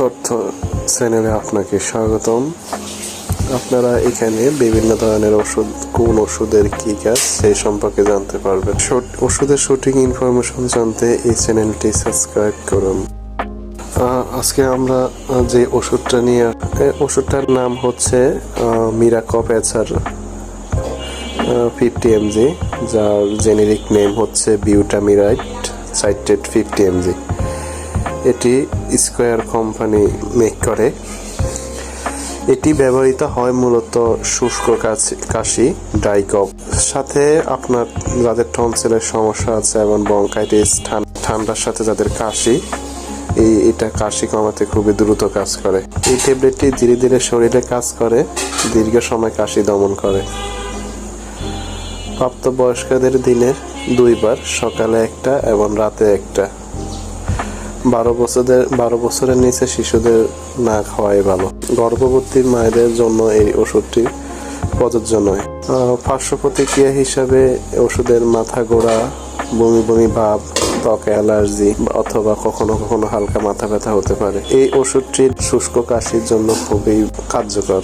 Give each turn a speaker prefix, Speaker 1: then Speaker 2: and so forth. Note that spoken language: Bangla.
Speaker 1: তথ্য চ্যানেলে আপনাকে স্বাগতম। আপনারা এখানে বিভিন্ন ধরনের ওষুধ, কোন ওষুধের কি কাজ সেই সম্পর্কে জানতে পারবেন। ওষুধের সঠিক ইনফরমেশন জানতে এই চ্যানেলটি সাবস্ক্রাইব করুন। আজকে আমরা যে ওষুধটা নিয়ে ওষুধটার নাম হচ্ছে মিরাকপ এচার ফিফটি এমজি যার জেনেরিক নেম হচ্ছে বিউটামিরাইট সাইটেড ফিফটি এমজি এটি স্কোয়ার কোম্পানি মেক করে। এটি ব্যবহৃত হয় মূলত শুষ্ক কাশি- কফ। সাথে আপনার যাদের টনসিলের সমস্যা আছে এবং বঙ্কাইটিস ঠান্ডার সাথে যাদের কাশি, এই এটা কাশি কমাতে খুবই দ্রুত কাজ করে। এই ট্যাবলেটটি ধীরে ধীরে শরীরে কাজ করে, দীর্ঘ সময় কাশি দমন করে। প্রাপ্তবয়স্কদের দিনে দুইবার, সকালে একটা এবং রাতে একটা। বারো বছরের বারো বছরের নিচে শিশুদের না খাওয়াই ভালো। গর্ভবতী মায়েদের জন্য এই ওষুধটি প্রযোজ্য নয়। পার্শ্ব প্রতিক্রিয়া হিসাবে ওষুধের মাথা গোড়া, বমি বমি ভাব, ত্বক অ্যালার্জি অথবা কখনো কখনো হালকা মাথা ব্যথা হতে পারে। এই ওষুধটি শুষ্ক কাশির জন্য খুবই কার্যকর।